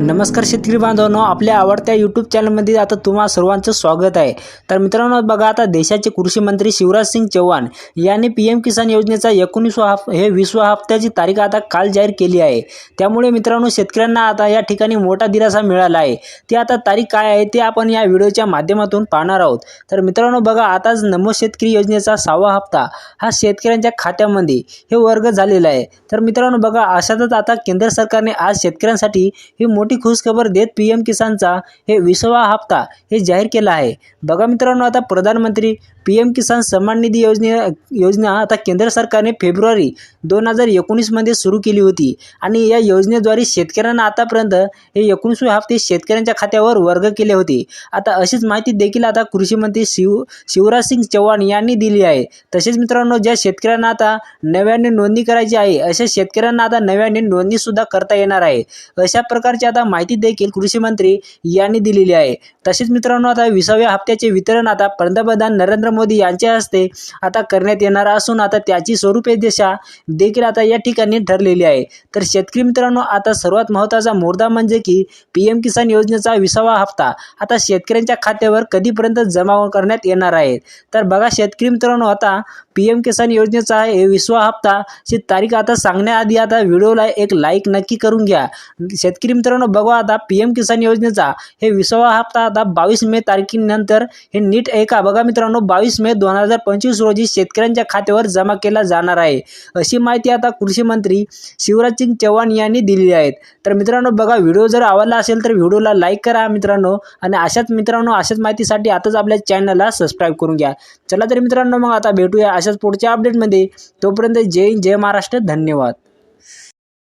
नमस्कार शेतकरी बांधवांनो आपल्या आवडत्या यूट्यूब चॅनलमध्ये आता तुम्हा सर्वांचं स्वागत आहे. तर मित्रांनो बघा आता देशाचे कृषी मंत्री शिवराज सिंग चौहान यांनी पी एम किसान योजनेचा एकोणीसवा हफ हे विसवा हप्त्याची तारीख आता काल जाहीर केली आहे. त्यामुळे मित्रांनो शेतकऱ्यांना आता या ठिकाणी मोठा दिलासा मिळाला आहे. ती आता तारीख काय आहे ते आपण या व्हिडिओच्या माध्यमातून पाहणार आहोत. तर मित्रांनो बघा आताच नमो शेतकरी योजनेचा सहावा हप्ता हा शेतकऱ्यांच्या खात्यामध्ये हे वर्ग झालेला आहे. तर मित्रांनो बघा अशातच आता केंद्र सरकारने आज शेतकऱ्यांसाठी ही मोठी खुशखबर देत पी एम किसानचा हे विसावा हप्ता हे जाहीर केला आहे. बघा मित्रांनो आता प्रधानमंत्री पी एम किसान सन्मान निधी योजने योजना आता केंद्र सरकारने फेब्रुवारी दोन हजार एकोणीसमध्ये सुरू केली होती आणि या योजनेद्वारे शेतकऱ्यांना आतापर्यंत हे एकोणीसवे हप्ते शेतकऱ्यांच्या खात्यावर वर्ग केले होते. आता अशीच माहिती देखील आता कृषी मंत्री शिव शिवराज सिंग चौहान यांनी दिली आहे. तसेच मित्रांनो ज्या शेतकऱ्यांना आता नव्याने नोंदणी करायची आहे अशा शेतकऱ्यांना आता नव्याने नोंदणीसुद्धा करता येणार आहे. अशा प्रकारची आता माहिती देखील कृषी मंत्री यांनी दिलेली आहे. तसेच मित्रांनो आता विसाव्या हप्त्याचे वितरण आता पंतप्रधान नरेंद्र मोदी यांच्या हस्ते आता करण्यात येणार असून आता त्याची स्वरूपे दिशा देखील आता या ठिकाणी ठरलेली आहे. तर शेतकरी मित्रांनो आता सर्वात महत्त्वाचा मुद्दा म्हणजे की पी एम किसान योजनेचा विसावा हप्ता आता शेतकऱ्यांच्या खात्यावर कधीपर्यंत जमा करण्यात येणार आहे. तर बघा शेतकरी मित्रांनो आता पी एम किसान योजनेचा हे विसवा हप्ता ची तारीख आता सांगण्याआधी आता व्हिडिओला एक लाईक नक्की करून घ्या. शेतकरी मित्रांनो बघा आता पी एम किसान योजनेचा हे विसावा हप्ता आता बावीस मे तारखेनंतर हे नीट ऐका बघा मित्रांनो बावीस मे दोन हजार पंचवीस रोजी शेतकऱ्यांच्या खात्यावर जमा केला जाणार आहे. अशी माहिती आता कृषी मंत्री शिवराज सिंग चव्हाण यांनी दिलेली आहेत तर मित्रांनो बघा व्हिडिओ जर आवडला असेल तर व्हिडिओला लाईक करा मित्रांनो आणि अशाच मित्रांनो अशाच माहितीसाठी आताच आपल्या चॅनलला सबस्क्राईब करून घ्या. चला तर मित्रांनो मग आता भेटूया अशाच पुढच्या अपडेटमध्ये तोपर्यंत जय हिंद, जय महाराष्ट्र. धन्यवाद.